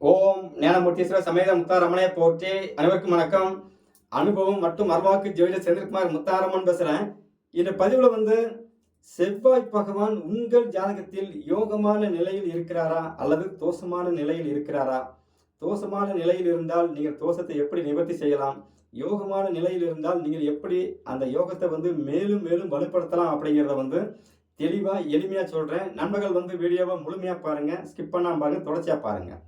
ஓம் ஞானமூர்த்தீஸ்வர சமேத முத்தாரமனே போற்றி அனைவருக்கும் வணக்கம். அனுபவம் மற்றும் மர்வாக்கு ஜோதிட செந்தில்குமார் முத்தாரம்மன் பேசுகிறேன் இந்த பதிவில் வந்து செவ்வாய் பகவான் உங்கள் ஜாதகத்தில் யோகமான நிலையில் இருக்கிறாரா அல்லது தோஷமான நிலையில் இருக்கிறாரா? தோஷமான நிலையில் இருந்தால் நீங்கள் தோஷத்தை எப்படி நிவர்த்தி செய்யலாம்? யோகமான நிலையில் இருந்தால் நீங்கள் எப்படி அந்த யோகத்தை வந்து மேலும் மேலும் வலுப்படுத்தலாம் அப்படிங்கிறத வந்து தெளிவாக எளிமையாக சொல்கிறேன் நண்பர்கள் வந்து வீடியோவை முழுமையாக பாருங்கள் ஸ்கிப் பண்ணாமல் பாருங்கள் தொடர்ச்சியாக பாருங்கள்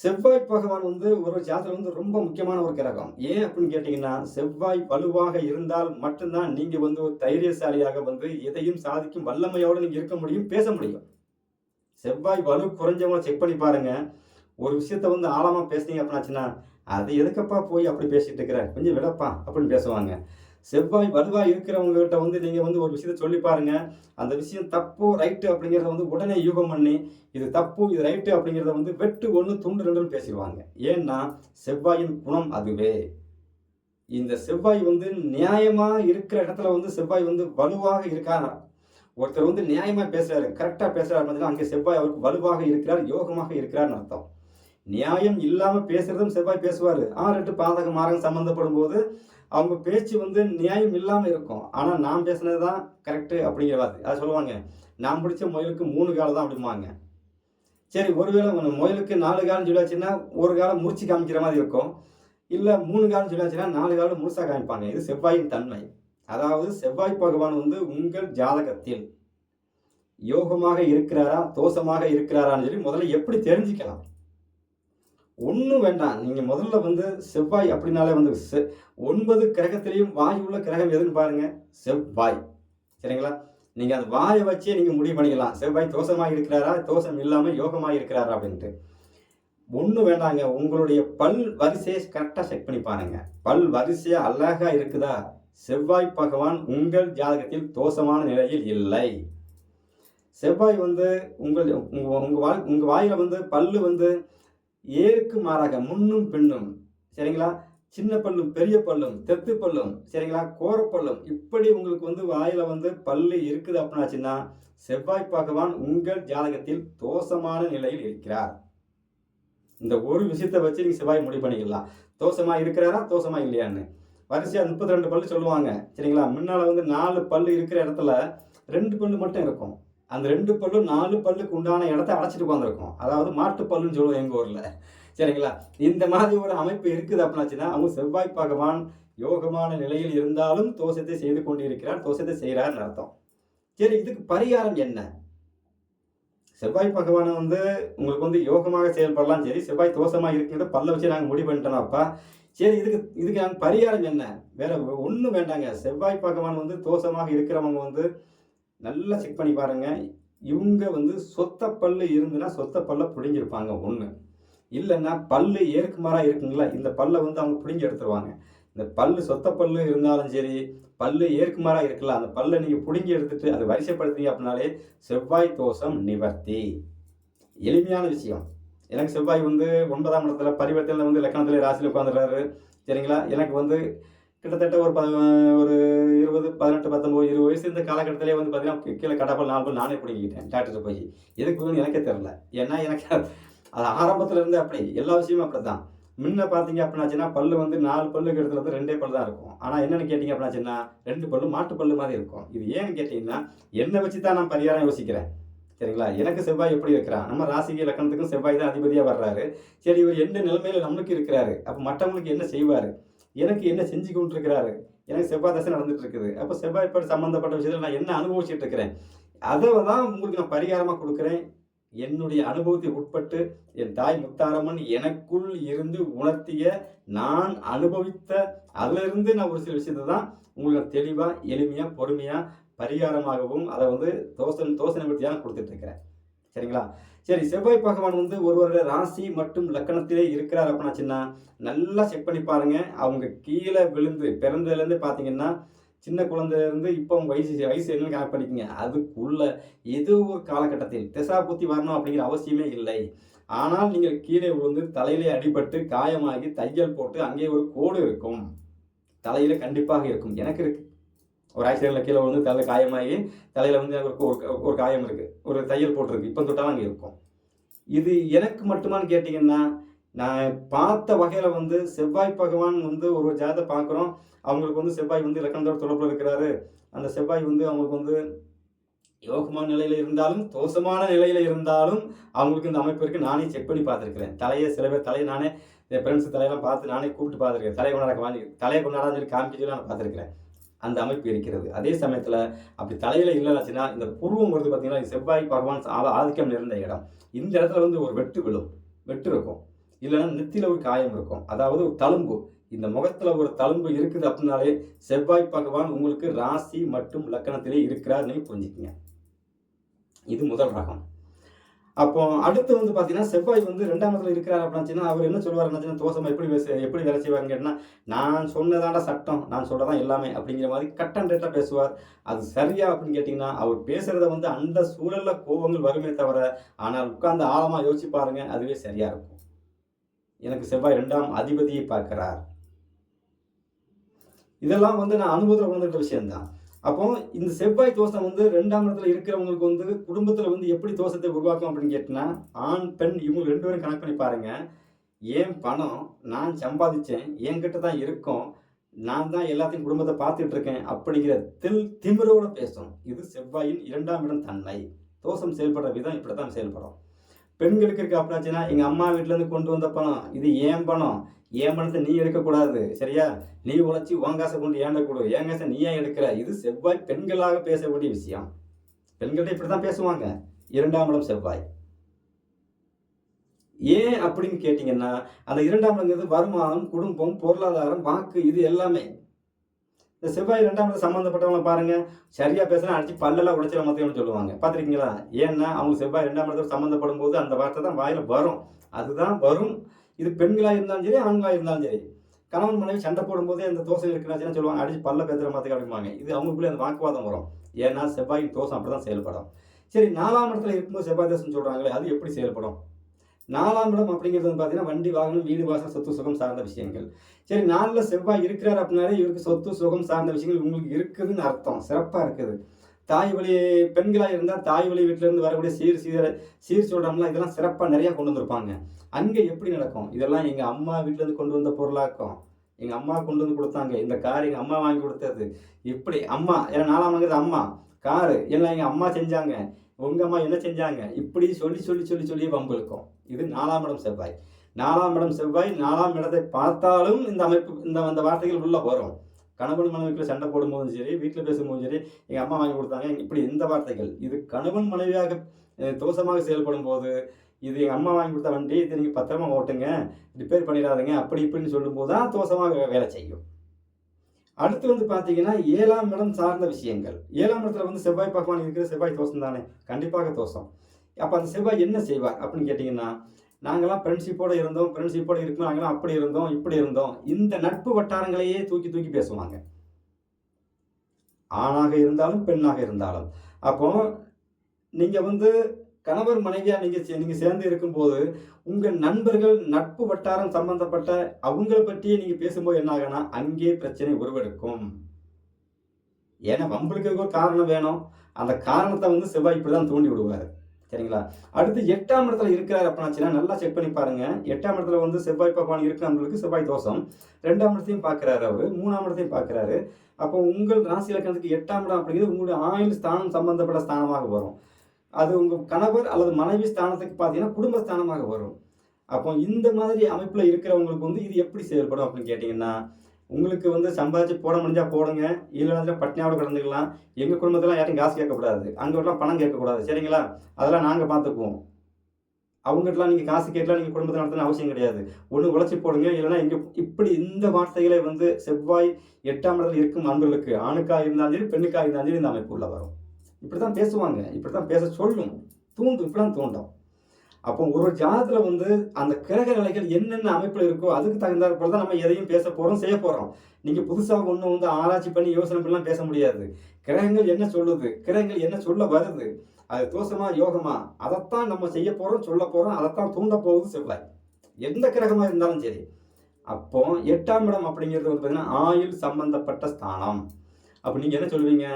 செவ்வாய் பகவான் வந்து ஒரு ஜாதகம் வந்து ரொம்ப முக்கியமான ஒரு கிரகம். ஏன் அப்படின்னு கேட்டிங்கன்னா செவ்வாய் வலுவாக இருந்தால் மட்டும்தான் நீங்கள் வந்து ஒரு தைரியசாலியாக வந்து எதையும் சாதிக்கும் வல்லமையோடு நீங்கள் இருக்க முடியும் பேச முடியும். செவ்வாய் வலு குறைஞ்சவங்கள செக் பண்ணி பாருங்க. ஒரு விஷயத்த வந்து ஆழமாக பேசுனீங்க அப்படின்னாச்சுன்னா அது எதுக்கப்பா போய் அப்படி பேசிட்டு இருக்கிற? கொஞ்சம் விடப்பா அப்படின்னு பேசுவாங்க. செவ்வாய் வலுவாக இருக்கிறவங்ககிட்ட வந்து நீங்கள் வந்து ஒரு விஷயத்த சொல்லி பாருங்கள் அந்த விஷயம் தப்பு ரைட்டு அப்படிங்கிறத வந்து உடனே யூகம் பண்ணி இது தப்பு இது ரைட்டு அப்படிங்கிறத வந்து வெட்டு ஒன்று துண்டு ரெண்டுன்னு பேசிடுவாங்க. ஏன்னா செவ்வாயின் குணம் அதுவே. இந்த செவ்வாய் வந்து நியாயமாக இருக்கிற இடத்துல வந்து செவ்வாய் வந்து வலுவாக இருக்கார்? ஒருத்தர் வந்து நியாயமாக பேசுகிறாரு கரெக்டாக பேசுறாரு பார்த்தீங்கன்னா அங்கே செவ்வாய் அவருக்கு வலுவாக இருக்கிறார் யோகமாக இருக்கிறார்னு அர்த்தம். நியாயம் இல்லாமல் பேசுறதும் செவ்வாய் பேசுவார். ஆறு ரெண்டு பாதக மாரகம் சம்மந்தப்படும் போது அவங்க பேச்சு வந்து நியாயம் இல்லாமல் இருக்கும். ஆனால் நான் பேசுனது தான் கரெக்டு அப்படிங்கிறாது அதை சொல்லுவாங்க நான் பிடிச்ச முயலுக்கு மூணு காலம் தான் அப்படிம்பாங்க. சரி ஒருவேளை ஒன்று முயலுக்கு நாலு காலம் சொல்லியாச்சுன்னா ஒரு காலம் முறிச்சு காமிக்கிற மாதிரி இருக்கும். இல்லை மூணு காலம் சொல்லியாச்சுன்னா நாலு காலம் முழுசாக காமிப்பாங்க. இது செவ்வாயின் தன்மை. அதாவது செவ்வாய் பகவான் வந்து உங்கள் ஜாதகத்தில் யோகமாக இருக்கிறாரா தோஷமாக இருக்கிறாரான்னு சொல்லி முதல்ல எப்படி தெரிஞ்சுக்கலாம். ஒன்றும் வேண்டாம். நீங்கள் முதல்ல வந்து செவ்வாய் அப்படின்னாலே வந்து செ ஒன்பது கிரகத்திலையும் வாய் உள்ள கிரகம் எதுன்னு பாருங்கள் செவ்வாய். சரிங்களா? நீங்கள் அந்த வாயை வச்சே நீங்கள் முடிவு பண்ணிக்கலாம். செவ்வாய் தோஷமாக இருக்கிறாரா? தோஷம் இல்லாமல் யோகமாக இருக்கிறாரா அப்படின்ட்டு. ஒன்றும் வேண்டாங்க. உங்களுடைய பல் வரிசையை கரெக்டாக செக் பண்ணி பாருங்க. பல் வரிசையாக அழகாக இருக்குதா? செவ்வாய் பகவான் உங்கள் ஜாதகத்தில் தோஷமான நிலையில் இல்லை. செவ்வாய் வந்து உங்கள் உங்கள் உங்கள் வாய் உங்கள் வாயில் வந்து பல்லு வந்து ஏருக்கு மாறாக முன்னும் பின்னும் சரிங்களா? சின்ன பல்லும் பெரிய பல்லும் தெத்து பல்லும் சரிங்களா? கோரப்பல்லும் இப்படி உங்களுக்கு வந்து வாயில் வந்து பல்லு இருக்குது அப்படின்னாச்சுன்னா செவ்வாய் பகவான் உங்கள் ஜாதகத்தில் தோஷமான நிலையில் இருக்கிறார். இந்த ஒரு விஷயத்தை வச்சு நீங்கள் செவ்வாய் முடிவு பண்ணிக்கலாம். தோஷமாக இருக்கிறாரா தோஷமாக இல்லையான்னு. வரிசையாக முப்பத்தி ரெண்டு பல்லு சொல்லுவாங்க சரிங்களா? முன்னால் வந்து நாலு பல்லு இருக்கிற இடத்துல ரெண்டு பல்லு மட்டும் இருக்கும். அந்த ரெண்டு பல்லும் நாலு பல்லுக்கு உண்டான இடத்த அடைச்சிட்டு உட்காந்துருக்கும் அதாவது மாட்டு பல்லுன்னு சொல்லுவோம் எங்கள் ஊரில். சரிங்களா? இந்த மாதிரி ஒரு அமைப்பு இருக்குது அப்படின்னாச்சுன்னா அவங்க செவ்வாய் பகவான் யோகமான நிலையில் இருந்தாலும் தோஷத்தை செய்து கொண்டிருக்கிறார் தோஷத்தை செய்கிறார்னு அர்த்தம். சரி இதுக்கு பரிகாரம் என்ன? செவ்வாய் பகவானை வந்து உங்களுக்கு வந்து யோகமாக செயல்படலாம். சரி செவ்வாய் தோஷமாக இருக்கிறத பல்ல வச்சு நாங்கள் முடிவு பண்ணிட்டோம்ப்பா சரி இதுக்கு இதுக்கு நாங்கள் பரிகாரம் என்ன? வேற ஒன்றும் வேண்டாங்க. செவ்வாய் பகவான் வந்து தோஷமாக இருக்கிறவங்க வந்து நல்லா செக் பண்ணி பாருங்கள் இவங்க வந்து சொத்த பல்லு இருந்துன்னா சொத்த பல்ல பிடுங்கிருப்பாங்க ஒன்று இல்லைன்னா பல்லு ஏற்குமாறாக இருக்குங்களா? இந்த பல்லை வந்து அவங்க பிடுங்கி எடுத்துருவாங்க. இந்த பல்லு சொத்த பல்லு இருந்தாலும் சரி பல்லு ஏற்குமாறாக இருக்கலாம் அந்த பல்லை நீங்கள் பிடுங்கி எடுத்துட்டு அதை வரிசைப்படுத்துறீங்க அப்படின்னாலே செவ்வாய் தோஷம் நிவர்த்தி. எளிமையான விஷயம். எனக்கு செவ்வாய் வந்து ஒன்பதாம் இடத்துல பரிவர்த்தனை வந்து லக்கணத்தில் ராசியில் உட்காந்துடுறாரு சரிங்களா? எனக்கு வந்து கிட்டத்தட்ட ஒரு ப ஒரு இருபது பதினெட்டு பத்தொம்போது இருபது வயசு இந்த காலகட்டத்திலே வந்து பார்த்தீங்கன்னா கீழே கடப்பல் நாலு பல் நானே பிடிக்கிட்டேன் டாக்டர் போய். எதுக்கு எனக்கே தெரில ஏன்னா எனக்கு அது ஆரம்பத்தில் இருந்து அப்படி. எல்லா விஷயமும் அப்படி தான் முன்ன பார்த்தீங்க அப்படின்னாச்சுன்னா பல்லு வந்து நாலு பல்லுக்கு இடத்துல வந்து ரெண்டே பல்லு தான் இருக்கும். ஆனால் என்னென்னு கேட்டிங்க அப்படின்னாச்சுன்னா ரெண்டு பல்லு மாட்டு பல்லு மாதிரி இருக்கும். இது ஏன்னு கேட்டிங்கன்னா என்னை வச்சு தான் நான் பரிகாரம் யோசிக்கிறேன். சரிங்களா? எனக்கு செவ்வாய் எப்படி இருக்கிறான் நம்ம ராசிக்கு லக்கணத்துக்கும் செவ்வாய் தான் அதிபதியாக வர்றாரு. சரி இவர் என்ன நிலைமையில் நம்மளுக்கு இருக்கிறாரு? அப்போ மற்றவங்களுக்கு என்ன செய்வார்? எனக்கு என்ன செஞ்சு கொண்டிருக்கிறாரு? எனக்கு செவ்வாய் தசை நடந்துட்டு இருக்குது அப்போ செவ்வாய் படி சம்மந்தப்பட்ட விஷயத்தில் நான் என்ன அனுபவிச்சுட்டு இருக்கிறேன் அதை தான் உங்களுக்கு நான் பரிகாரமாக கொடுக்குறேன். என்னுடைய அனுபவத்தை உட்பட்டு என் தாய் முத்தாரம்மன் எனக்குள் இருந்து உணர்த்திய நான் அனுபவித்த அதிலிருந்து நான் ஒரு சில விஷயத்தை தான் உங்களுக்கு தெளிவாக எளிமையாக பொறுமையாக பரிகாரமாகவும் அதை வந்து தோசன் தோசனை பற்றியாக கொடுத்துட்டு இருக்கிறேன் சரிங்களா? சரி செவ்வாய் பகவான் வந்து ஒருவருடைய ராசி மற்றும் லக்கணத்திலே இருக்கிறார் அப்படின்னாச்சுன்னா நல்லா செக் பண்ணி பாருங்க. அவங்க கீழே விழுந்து பிறந்ததுலேருந்து பார்த்தீங்கன்னா சின்ன குழந்தையிலேருந்து இப்போ உங்கள் வயசு வயசு என்னன்னு கணக்கு பண்ணிக்கோங்க. அதுக்குள்ள ஏதோ ஒரு காலகட்டத்தில் திசா புத்தி வரணும் அப்படிங்கிற அவசியமே இல்லை. ஆனால் நீங்கள் கீழே விழுந்து தலையிலே அடிபட்டு காயமாகி தையல் போட்டு அங்கே ஒரு கோடு இருக்கும். தலையில் கண்டிப்பாக இருக்கும். எனக்கு இருக்கு. ஒரு ஆக்சிடென்ட்ல கீழே வந்து தலை காயமாகி தலையில வந்து எனக்கு ஒரு ஒரு- ஒரு காயம் இருக்கு. ஒரு தையல் போட்டிருக்கு. இப்போ தொட்டாலும் அங்கே இருக்கும். இது எனக்கு மட்டுமான்னு கேட்டிங்கன்னா நான் பார்த்த வகையில் வந்து செவ்வாய் பகவான் வந்து ஒரு ஜாதத்தை பார்க்குறோம். அவங்களுக்கு வந்து செவ்வாய் வந்து இலக்கணத்தோட தொடர்பில் இருக்கிறாரு. அந்த செவ்வாய் வந்து அவங்களுக்கு வந்து யோகமான நிலையில் இருந்தாலும் தோசமான நிலையில் இருந்தாலும் அவங்களுக்கு இந்த அமைப்பு இருக்குது நானே செக் பண்ணி பார்த்துருக்கிறேன். தலையை சில பேர் தலையை நானே என் ஃப்ரெண்ட்ஸ் தலையெல்லாம் பார்த்து நானே கூப்பிட்டு பார்த்துருக்கேன். தலையை கொண்டாட வாங்கி தலையை கொண்டாடான்னு சொல்லி காமிக்க சொல்லி நான் பார்த்துருக்கிறேன். அந்த அமைப்பு இருக்கிறது. அதே சமயத்தில் அப்படி தலையில் இல்லைனாச்சுன்னா இந்த பூர்வங்கிறது பார்த்திங்கன்னா பார்த்தீங்கன்னா செவ்வாய் பகவான் ஆ- ஆதிக்கம் நிறைந்த இடம். இந்த இடத்துல வந்து ஒரு வெட்டு விழும். வெட்டு இருக்கும். இல்லைன்னா நெத்தியில் ஒரு காயம் இருக்கும். அதாவது ஒரு தழும்பு. இந்த முகத்தில் ஒரு தழும்பு இருக்குது அப்படின்னாலே செவ்வாய் பகவான் உங்களுக்கு ராசி மற்றும் லக்கணத்திலே இருக்கிறார் நீங்கள் புரிஞ்சுக்கங்க. இது முதல் ரகம். அப்போ அடுத்து வந்து பார்த்தீங்கன்னா செவ்வாய் வந்து ரெண்டாம் இடத்துல இருக்கிறார் அப்படின்னா அவர் என்ன சொல்லுவார் என்ன தோசம் எப்படி பேச எப்படி வேலை செய்வாங்க கேட்டால் நான் சொன்னதாண்டா சட்டம் நான் சொல்றதான் எல்லாமே அப்படிங்கிற மாதிரி கட்டன் ரேட்டாக பேசுவார். அது சரியா அப்படின்னு கேட்டிங்கன்னா அவர் பேசுறத வந்து அந்த சூழலில் கோபங்கள் வருமே தவிர ஆனால் உட்கார்ந்து ஆழமாக யோசிச்சு பாருங்க அதுவே சரியா இருக்கும். எனக்கு செவ்வாய் ரெண்டாம் அதிபதியை பார்க்கிறார். இதெல்லாம் வந்து நான் அனுபவத்தில் உணர்ந்துட்ட விஷயம்தான். அப்போ இந்த செவ்வாய் தோஷம் வந்து ரெண்டாம் இடத்துல இருக்கிறவங்களுக்கு வந்து குடும்பத்தில் வந்து எப்படி தோஷத்தை உருவாக்கும் அப்படின்னு கேட்டினா ஆண் பெண் இவங்க ரெண்டு பேரும் கணக்கு பண்ணி பாருங்க. ஏன் பணம்? நான் சம்பாதிச்சேன். என்கிட்ட தான் இருக்கும். நான் தான் எல்லாத்தையும் குடும்பத்தை பார்த்துட்டு இருக்கேன் அப்படிங்கிற தில் திமிரோட பேசும். இது செவ்வாயின் இரண்டாம் இடம் தன்மை. தோஷம் செயல்படுற விதம் இப்படி தான் செயல்படும். பெண்களுக்கு இருக்க அப்படின்னாச்சுன்னா எங்கள் அம்மா வீட்டிலேருந்து கொண்டு வந்த பணம். இது ஏன் பணம்? ஏன் பணத்தை நீ எடுக்கக்கூடாது சரியா? நீ உழைச்சி உன் காசை கொண்டு ஏண்ட கொடு. என் காசை நீ ஏன் எடுக்கிற? இது செவ்வாய் பெண்களாக பேச வேண்டிய விஷயம். பெண்கள்ட்ட இப்படி தான் பேசுவாங்க. இரண்டாம் இடம் செவ்வாய். ஏன் அப்படின்னு கேட்டிங்கன்னா அந்த இரண்டாம் இடங்கிறது வருமானம் குடும்பம் பொருளாதாரம் வாக்கு இது எல்லாமே. இந்த செவ்வாய் ரெண்டாம் இடம் சம்மந்தப்பட்டவங்க பாருங்க. சரியா பேசுனா அடிச்சு பல்லெல்லாம் உடைச்சிட மத்தையும் சொல்லுவாங்க. பார்த்துருக்கீங்களா? ஏன்னா அவங்க செவ்வாய் ரெண்டாம் இடத்துல சம்மந்தப்படும் போது அந்த வார்த்தை தான் வாயில வரும். அதுதான் வரும். இது பெண்களாக இருந்தாலும் சரி ஆண்களாக இருந்தாலும் சரி. கணவன் மனைவி சண்டை போடும்போதே அந்த தோசை இருக்கிறாச்சுன்னு சொல்லுவாங்க? அடிச்சு பல்ல பேத்துற மாதிரி அப்படிம்பாங்க. இது அவங்களுக்குள்ளே அந்த வாக்குவாதம் வரும். ஏன்னா செவ்வாயின் தோசம் அப்படி தான் செயல்படும். சரி நாலாம் இடத்துல இருக்கும்போது செவ்வாய் தோசம் சொல்கிறாங்களே அது எப்படி செயல்படும்? நாலாம் இடம் அப்படிங்கிறது வந்து பார்த்தீங்கன்னா வண்டி வாகனம் வீடு வாசல் சொத்து சுகம் சார்ந்த விஷயங்கள். சரி நாளில் செவ்வாய் இருக்கிறார் அப்படின்னாலே இவருக்கு சொத்து சுகம் சார்ந்த விஷயங்கள் உங்களுக்கு இருக்குதுன்னு அர்த்தம். சிறப்பாக இருக்குது. தாய் வழி பெண்களாக இருந்தால் தாய் வழி வீட்டிலேருந்து வரக்கூடிய சீர் சீர சீர் சொல்கிறோம்லாம் இதெல்லாம் சிறப்பாக நிறையா கொண்டு வந்திருப்பாங்க. அங்கே எப்படி நடக்கும்? இதெல்லாம் எங்கள் அம்மா வீட்டிலேருந்து கொண்டு வந்த பொருளாக்கம். எங்கள் அம்மா கொண்டு வந்து கொடுத்தாங்க. இந்த கார் எங்கள் அம்மா வாங்கி கொடுத்தது. இப்படி அம்மா ஏன்னா நாலாம் வாங்குறது அம்மா. காரு எல்லாம் எங்கள் அம்மா செஞ்சாங்க. உங்கள் அம்மா என்ன செஞ்சாங்க? இப்படி சொல்லி சொல்லி சொல்லி சொல்லி வம்பு இது நாலாம் இடம் செவ்வாய். நாலாம் இடம் செவ்வாய் நாலாம் இடத்தை பார்த்தாலும் இந்த அமைப்பு இந்த அந்த வார்த்தைகள் உள்ளே வரும். கணவன் மனைவிக்குள்ள சண்டை போடும்போதும் சரி வீட்டில் பேசும்போதும் சரி எங்கள் அம்மா வாங்கி கொடுத்தாங்க. இப்படி இந்த வார்த்தைகள். இது கணவன் மனைவியாக தோஷமாக செயல்படும் போது இது எங்கள் அம்மா வாங்கி கொடுத்த வண்டி இது நீங்கள் பத்திரமா ஓட்டுங்க ரிப்பேர் பண்ணிடாதீங்க அப்படி இப்படின்னு சொல்லும்போது தான் தோஷமாக வேலை செய்யும். அடுத்து வந்து பார்த்தீங்கன்னா ஏழாம் இடம் சார்ந்த விஷயங்கள். ஏழாம் இடத்துல வந்து செவ்வாய் பகவான் இருக்கிற செவ்வாய் தோஷம் தானே கண்டிப்பாக தோஷம். அப்போ அந்த செவ்வாய் என்ன செய்வார் அப்படின்னு கேட்டிங்கன்னா நாங்கள்லாம் ஃப்ரெண்ட்ஷிப்போடு இருந்தோம் ஃப்ரெண்ட்ஷிப்போடு இருக்கோம் நாங்களாம் அப்படி இருந்தோம் இப்படி இருந்தோம். இந்த நட்பு வட்டாரங்களையே தூக்கி தூக்கி பேசுவாங்க. ஆணாக இருந்தாலும் பெண்ணாக இருந்தாலும். அப்போ நீங்கள் வந்து கணவர் மனைவியாக நீங்கள் சே- சேர்ந்து இருக்கும்போது உங்கள் நண்பர்கள் நட்பு வட்டாரம் சம்பந்தப்பட்ட அவங்கள பற்றியே நீங்கள் பேசும்போது என்ன ஆகும்னா அங்கே பிரச்சனை உருவெடுக்கும். ஏன்னா வம்பளுக்கு ஒரு காரணம் வேணும். அந்த காரணத்தை வந்து செவ்வாய் இப்படி தான் தூண்டி விடுவார். சரிங்களா? அடுத்து எட்டாம் இடத்துல இருக்கிறார் அப்படின்னாச்சுன்னா நல்லா செக் பண்ணி பாருங்க. எட்டாம் இடத்துல வந்து செவ்வாய் பகவான் இருக்கிறவங்களுக்கு செவ்வாய் தோஷம். ரெண்டாம் இடத்தையும் பார்க்குறாரு அவர் மூணாம் இடத்தையும் பார்க்குறாரு. அப்போ உங்கள் ராசி இலக்கணத்துக்கு எட்டாம் இடம் அப்படிங்கிறது உங்களுடைய ஆயுள் ஸ்தானம் சம்பந்தப்பட்ட ஸ்தானமாக வரும். அது உங்கள் கணவர் அல்லது மனைவி ஸ்தானத்துக்கு பார்த்தீங்கன்னா குடும்ப ஸ்தானமாக வரும். அப்போ இந்த மாதிரி அமைப்பில் இருக்கிறவங்களுக்கு வந்து இது எப்படி செயல்படும் அப்படின்னு கேட்டிங்கன்னா உங்களுக்கு வந்து சம்பாதிச்சு போட முடிஞ்சால் போடுங்க. இல்லைனா பட்னியாவோட கிடந்துக்கலாம். எங்கள் குடும்பத்தில் யாரையும் காசு கேட்கக்கூடாது. அங்கெல்லாம் பணம் கேட்கக்கூடாது. சரிங்களா? அதெல்லாம் நாங்கள் பார்த்துக்குவோம். அவங்ககிட்டலாம் நீங்கள் காசு கேட்கலாம் நீங்கள் குடும்பத்தை நடத்தணும் அவசியம் கிடையாது. ஒன்று உழைச்சி போடுங்க. இல்லைன்னா இங்கே இப்படி இந்த வார்த்தைகளை வந்து செவ்வாய் எட்டாம் இடத்துல இருக்கும் அன்பர்களுக்கு. ஆணுக்காக இருந்தாலும் சரி பெண்ணுக்காக இருந்தாலும் சரி இந்த அமைப்பு உள்ள வரும். இப்படி தான் பேசுவாங்க. இப்படி தான் பேச சொல்லும். தூண்டும். இப்படி தான் தூண்டும். அப்போ ஒரு ஜாதத்தில் வந்து அந்த கிரக நிலைகள் என்னென்ன அமைப்பில் இருக்கோ அதுக்கு தகுந்தாற் போல தான் நம்ம எதையும் பேச போகிறோம் செய்ய போகிறோம் நீங்கள் புதுசாக ஒன்றும் வந்து ஆராய்ச்சி பண்ணி யோசனை பண்ணலாம் பேச முடியாது. கிரகங்கள் என்ன சொல்லுது? கிரகங்கள் என்ன சொல்ல வருது? அது தோஷமா யோகமா? அதைத்தான் நம்ம செய்ய போகிறோம் சொல்ல போகிறோம் அதைத்தான் தூண்ட போகுது செவ்வாய். எந்த கிரகமாக இருந்தாலும் சரி. அப்போ எட்டாம் இடம் அப்படிங்கிறது வந்து பார்த்தீங்கன்னா ஆயுள் சம்பந்தப்பட்ட ஸ்தானம். அப்போ நீங்கள் என்ன சொல்லுவீங்க?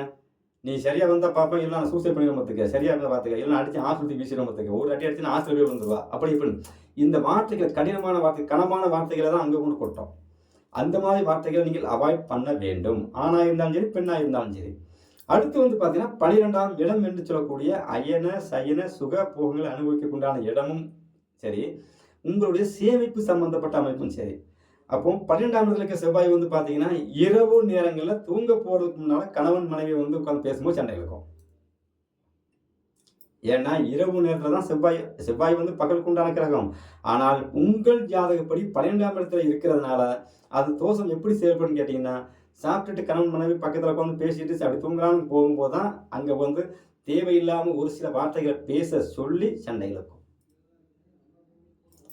நீ சரியா வந்தா பார்ப்பேன் இல்லை நான் சூசைட் பண்ணிடுவோம் பார்த்துக்க. சரியா இருந்தா பார்த்துக்க. இல்லை அடிச்சு ஆஸ்பத்திரி வீசிடுவோம் பார்த்துக்க. ஒரு அடி அடிச்சு ஆஸ்பத்திரி போய் வந்துருவா அப்படி இப்படி. இந்த வார்த்தைகள் கடினமான வார்த்தை கனமான வார்த்தைகளை தான் அங்கே கொண்டு கொட்டோம். அந்த மாதிரி வார்த்தைகளை நீங்கள் அவாய்ட் பண்ண வேண்டும். ஆணா இருந்தாலும் சரி பெண்ணா இருந்தாலும் சரி. அடுத்து வந்து பார்த்தீங்கன்னா பனிரெண்டாம் இடம் என்று சொல்லக்கூடிய அயன சயன சுக போகங்களை அனுபவிக்கக்குண்டான இடமும் சரி உங்களுடைய சேமிப்பு சம்பந்தப்பட்ட அமைப்பும் சரி. அப்போ பன்னெண்டாம் இடத்துல இருக்க செவ்வாய் வந்து பார்த்தீங்கன்னா இரவு நேரங்களில் தூங்க போகிறதுக்கு முன்னால் கணவன் மனைவி வந்து உட்காந்து பேசும்போது சண்டை இருக்கும் ஏன்னா இரவு நேரத்தில் தான் செவ்வாய் செவ்வாய் வந்து பகலுக்கு உண்டான கிரகம். ஆனால் உங்கள் ஜாதகப்படி பன்னெண்டாம் இடத்துல இருக்கிறதுனால அது தோஷம் எப்படி செயல்படும் கேட்டிங்கன்னா சாப்பிட்டுட்டு கணவன் மனைவி பக்கத்தில் உட்காந்து பேசிட்டு அப்படி தூங்குறான்னு போகும்போது தான் அங்கே வந்து தேவையில்லாமல் ஒரு சில வார்த்தைகளை பேச சொல்லி சண்டைகளுக்கும்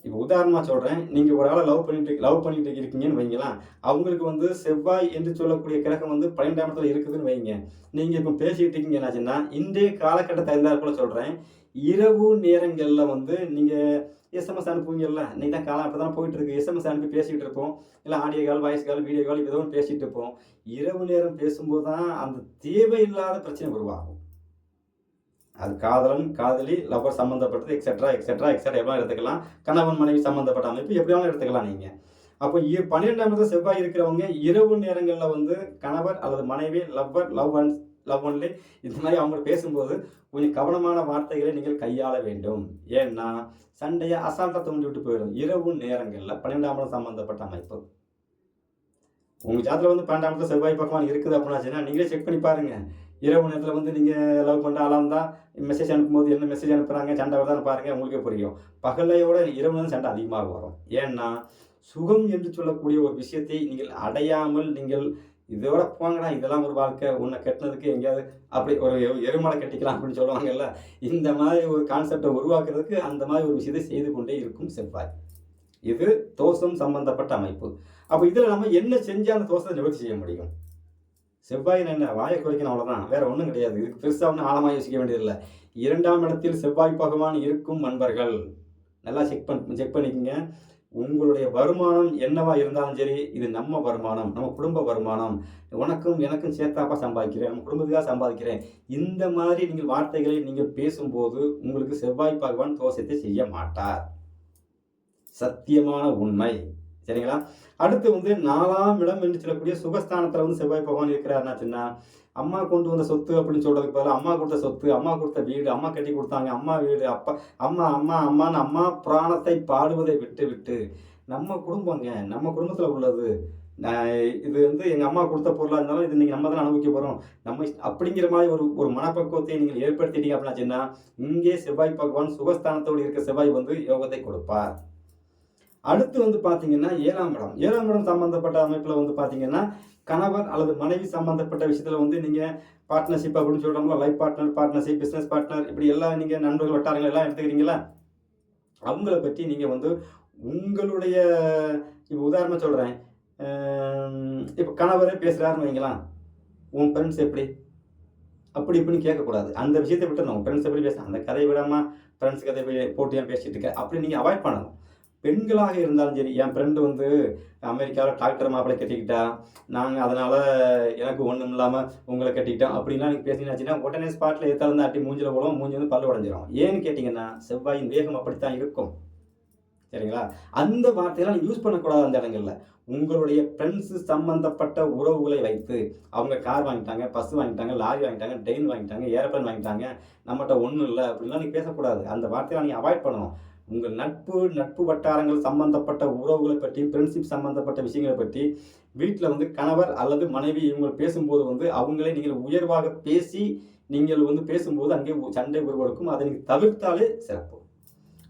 இப்போ உதாரணமாக சொல்கிறேன் நீங்கள் ஒரு ஆளை லவ் பண்ணிட்டு லவ் பண்ணிட்டு இருக்கீங்கன்னு வைங்களேன். அவங்களுக்கு வந்து செவ்வாய் என்று சொல்லக்கூடிய கிரகம் வந்து பன்னெண்டாம் இடத்துல இருக்குதுன்னு வைங்க. நீங்கள் இப்போ பேசிக்கிட்டு இருக்கீங்க. என்னாச்சுன்னா இன்றைய காலகட்டத்தை இருந்தால் கூட சொல்கிறேன் இரவு நேரங்களில் வந்து நீங்கள் எஸ்எம்எஸ் அனுப்புவீங்கல்ல. இன்னைக்கு தான் காலம் அப்படி தான் போயிட்டு இருக்கு. எஸ்எம்எஸ் அனுப்பி பேசிகிட்டு இருப்போம். இல்லை audio call voice call video call ஏதோ ஒன்று பேசிகிட்டு இருப்போம். இரவு நேரம் பேசும்போது தான் அந்த தேவையில்லாத பிரச்சனை உருவாகும். அது காதலன் காதலி லவர் சம்மந்தப்பட்டது எக்ஸெட்ரா எக்ஸெட்ரா எக்ஸெட்ரா எவ்வளோ எடுத்துக்கலாம். கணவன் மனைவி சம்மந்தப்பட்ட அமைப்பு எப்படி வேணாலும் எடுத்துக்கலாம் நீங்கள் அப்போ இ- பன்னிரெண்டாம் இடத்துல செவ்வாய் இருக்கிறவங்க இரவு நேரங்களில் வந்து கணவர் அல்லது மனைவி lover love and love only இந்த மாதிரி அவங்க பேசும்போது கொஞ்சம் கவனமான வார்த்தைகளை நீங்கள் கையாள வேண்டும். ஏன்னா சண்டையை அசால்ட்டாக தூண்டி விட்டு போயிடும். இரவு நேரங்களில் பன்னிரெண்டாம் இடம் சம்மந்தப்பட்ட அமைப்பு. உங்கள் ஜாதத்தில் வந்து பன்னெண்டாம் இடத்துல செவ்வாய் பக்கமாக இருக்குது அப்படின்னாச்சுன்னா நீங்களே செக் பண்ணி பாருங்கள் இரவு நேரத்தில் வந்து நீங்கள் லவ் பண்ணுற ஆளாக இருந்தால் மெசேஜ் அனுப்பும்போது என்ன மெசேஜ் அனுப்புகிறாங்க சண்டை வருதான்னு பாருங்கள் உங்களுக்கே புரியும். பகலையோட இரவு நேரம் சண்டை அதிகமாக வரும். ஏன்னா சுகம் என்று சொல்லக்கூடிய ஒரு விஷயத்தை நீங்கள் அடையாமல் நீங்கள் இதோட போங்கடா இதெல்லாம் ஒரு வாழ்க்கை உன்னை கட்டினதுக்கு எங்கேயாவது அப்படி ஒரு எ- எருமலை கட்டிக்கலாம் அப்படின்னு சொல்லுவாங்கல்ல. இந்த மாதிரி ஒரு கான்செப்டை உருவாக்குறதுக்கு அந்த மாதிரி ஒரு விஷயத்தை செய்து கொண்டே இருக்கும் செவ்வாய். இது தோஷம் சம்பந்தப்பட்ட அமைப்பு. அப்போ இதில் நம்ம என்ன செஞ்சால் அந்த தோஷத்தை நிவர்த்தி செய்ய முடியும்? செவ்வாய் என்ன வாயை குறைக்கணும் அவ்வளோதான் வேற ஒன்றும் கிடையாது. இதுக்கு பெருசாக ஒன்றும் ஆழமாக யோசிக்க வேண்டியதில்லை. இரண்டாம் இடத்தில் செவ்வாய் பகவான் இருக்கும் நண்பர்கள். நல்லா செக் பண்ண செக் பண்ணிக்கோங்க. உங்களுடைய வருமானம் என்னவா இருந்தாலும் சரி இது நம்ம வருமானம் நம்ம குடும்ப வருமானம். உனக்கும் எனக்கும் சேர்த்தாப்பா சம்பாதிக்கிறேன். நம்ம குடும்பத்துக்காக சம்பாதிக்கிறேன். இந்த மாதிரி நீங்கள் வார்த்தைகளை நீங்கள் பேசும்போது உங்களுக்கு செவ்வாய் பகவான் தோஷத்தை செய்ய மாட்டார். சத்தியமான உண்மை. சரிங்களா? அடுத்து வந்து நாலாம் இடம் என்று சொல்லக்கூடிய சுகஸ்தானத்தில் வந்து செவ்வாய் பகவான் இருக்கிறாருனாச்சுன்னா அம்மா கொண்டு வந்த சொத்து அப்படின்னு சொல்கிறதுக்கு பதிலாக அம்மா கொடுத்த சொத்து அம்மா கொடுத்த வீடு அம்மா கட்டி கொடுத்தாங்க அம்மா வீடு அப்பா அம்மா அம்மா அம்மான்னு அம்மா புராணத்தை பாடுவதை விட்டு விட்டு நம்ம குடும்பங்க நம்ம குடும்பத்தில் உள்ளது. இது வந்து எங்கள் அம்மா கொடுத்த பொருளாக இருந்தாலும் இது நீங்கள் நம்ம தான் அனுபவிக்க போகிறோம் நம்ம அப்படிங்கிற மாதிரி ஒரு ஒரு மனப்பக்குவத்தை நீங்கள் ஏற்படுத்திட்டீங்க அப்படின்னாச்சுன்னா இங்கே செவ்வாய் பகவான் சுகஸ்தானத்தோடு இருக்க செவ்வாய் வந்து யோகத்தை கொடுப்பார். அடுத்து வந்து பார்த்தீங்கன்னா ஏழாம் இடம். ஏழாம் இடம் சம்மந்தப்பட்ட அமைப்பில் வந்து பார்த்தீங்கன்னா கணவர் அல்லது மனைவி சம்மந்தப்பட்ட விஷயத்தில் வந்து நீங்கள் பார்ட்னர்ஷிப் அப்படின்னு சொல்கிறோம்ல life partner partnership business partner இப்படி எல்லாம் நீங்கள் நண்பர்கள் வட்டாரங்கள் எல்லாம் எடுத்துக்கிறீங்களா? அவங்கள பற்றி நீங்கள் வந்து உங்களுடைய இப்போ உதாரணம் சொல்கிறேன் இப்போ கணவரே பேசுகிறாருன்னு வைங்களேன் உன் ஃப்ரெண்ட்ஸ் எப்படி? அப்படி இப்படின்னு கேட்கக்கூடாது. அந்த விஷயத்தை விட்டு உன் ஃப்ரெண்ட்ஸ் எப்படி பேசுகிறேன் அந்த கதையை விடாமல் ஃப்ரெண்ட்ஸ் கதை போட்டியாக போட்டு ஏன் இருக்க. அப்படி நீங்கள் அவாய்ட் பண்ணணும். பெண்களாக இருந்தாலும் சரி என் ஃப்ரெண்டு வந்து அமெரிக்காவில் டாக்டர் மாப்பிள்ளை கட்டிக்கிட்டா நாங்கள் அதனால் எனக்கு ஒன்றும் இல்லாமல் உங்களை கட்டிக்கிட்டோம் அப்படின்லாம் நீங்கள் பேசினாச்சுன்னா உடனே ஸ்பாட்டில் எத்தாலும் அட்டி மூஞ்சில் போடுவோம் மூஞ்சி வந்து பல்லு உடஞ்சிரும். ஏன்னு கேட்டிங்கன்னா செவ்வாயின் வேகம் அப்படித்தான் இருக்கும். சரிங்களா? அந்த வார்த்தையெல்லாம் யூஸ் பண்ணக்கூடாது அந்த இடங்களில். உங்களுடைய ஃப்ரெண்ட்ஸு சம்மந்தப்பட்ட உறவுகளை வைத்து அவங்க கார் வாங்கிட்டாங்க பஸ் வாங்கிட்டாங்க லாரி வாங்கிட்டாங்க ட்ரெயின் வாங்கிட்டாங்க ஏரோப்ளேன் வாங்கிட்டாங்க நம்மகிட்ட ஒன்றும் இல்லை அப்படின்லாம் நீங்கள் பேசக்கூடாது. அந்த வார்த்தையெல்லாம் நீங்கள் அவாய்ட் பண்ணணும். உங்கள் நட்பு நட்பு வட்டாரங்கள் சம்பந்தப்பட்ட உறவுகளை பற்றி ஃப்ரெண்ட்ஷிப் சம்பந்தப்பட்ட விஷயங்களை பற்றி வீட்டில் வந்து கணவர் அல்லது மனைவி இவங்க பேசும்போது வந்து அவங்களே நீங்கள் உயர்வாக பேசி நீங்கள் வந்து பேசும்போது அங்கே சண்டை உருவெடுக்கும். அதை நீங்கள் தவிர்த்தாலே சிறப்பு.